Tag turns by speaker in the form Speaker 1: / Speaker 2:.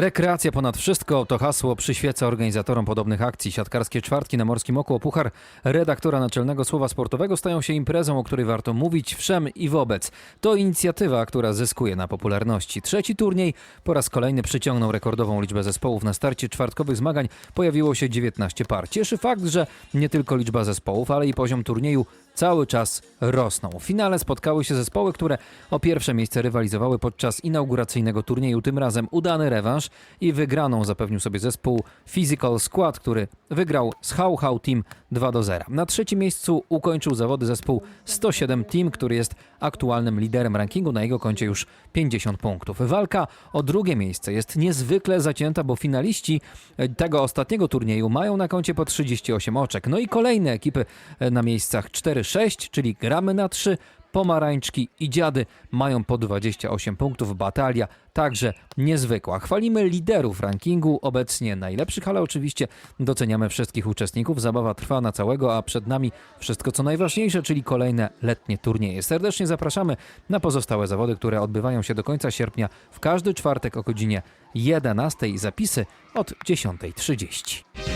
Speaker 1: Rekreacja ponad wszystko to hasło przyświeca organizatorom podobnych akcji. Siatkarskie czwartki na Morskim Oku Puchar redaktora naczelnego Słowa Sportowego stają się imprezą, o której warto mówić wszem i wobec. To inicjatywa, która zyskuje na popularności. Trzeci turniej po raz kolejny przyciągnął rekordową liczbę zespołów. Na starcie czwartkowych zmagań pojawiło się 19 par. Cieszy fakt, że nie tylko liczba zespołów, ale i poziom turnieju cały czas rosną. W finale spotkały się zespoły, które o pierwsze miejsce rywalizowały podczas inauguracyjnego turnieju. Tym razem udany rewanż i wygraną zapewnił sobie zespół Physical Squad, który wygrał z How How Team 2 do 0. Na trzecim miejscu ukończył zawody zespół 107 Team, który jest aktualnym liderem rankingu. Na jego koncie już 50 punktów. Walka o drugie miejsce jest niezwykle zacięta, bo finaliści tego ostatniego turnieju mają na koncie po 38 oczek. No i kolejne ekipy na miejscach 4-6, czyli gramy na 3. Pomarańczki i dziady mają po 28 punktów. Batalia także niezwykła. Chwalimy liderów rankingu, obecnie najlepszych, ale oczywiście doceniamy wszystkich uczestników. Zabawa trwa na całego, a przed nami wszystko co najważniejsze, czyli kolejne letnie turnieje. Serdecznie zapraszamy na pozostałe zawody, które odbywają się do końca sierpnia w każdy czwartek o godzinie 11. Zapisy od 10.30.